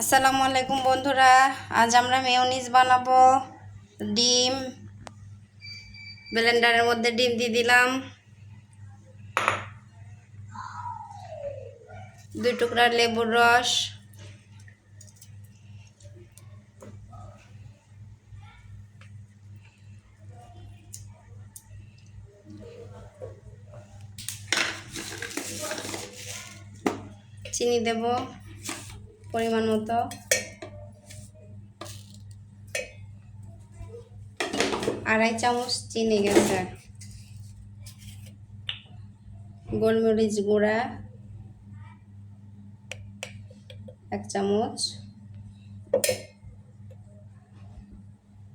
আসসালামু আলাইকুম বন্ধুরা, আজ আমরা মেয়নিজ বানাবো। ডিম, ব্লেন্ডারের মধ্যে ডিম দিয়ে দিলাম। দুই টুকরা লেবুর রস। চিনি দেব। পরিমাণ মতো। আড়াই চামচ চিনি গেছে। গোলমরিচ গুঁড়া। এক চামচ।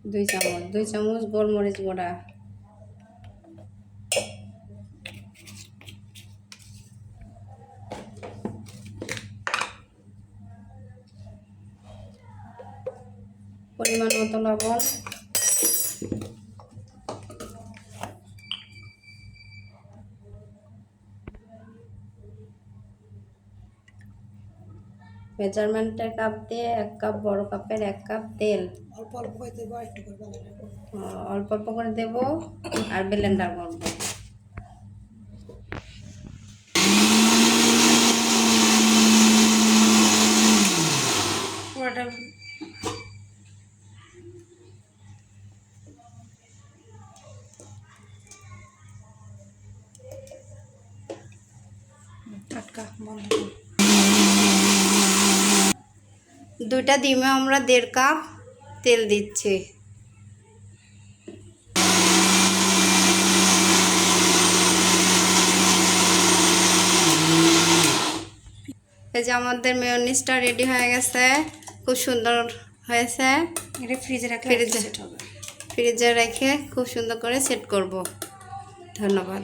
দুই চামচ। দুই চামচ গোলমরিচ গুঁড়া। পরিমাণ মতো লবণ। মেজারমেন্টের কাপ দিয়ে এক কাপ বড় কাপের এক কাপ তেল। অল্প অল্প করে দেবো আর একটু করে অল্প অল্প করে দেব আর ব্লেন্ডার করব। পুরোটা টাটকা বন্ধ। দুইটা ডিমে আমরা দেড় কাপ তেল দিচ্ছি। এই যে আমাদের মেয়নিসটা রেডি হয়ে গেছে খুব সুন্দর হয়েছে। এটা ফ্রিজে রাখলে ফ্রিজে। সেট হবে? ফ্রিজে রেখে খুব সুন্দর করে সেট করব। ধন্যবাদ।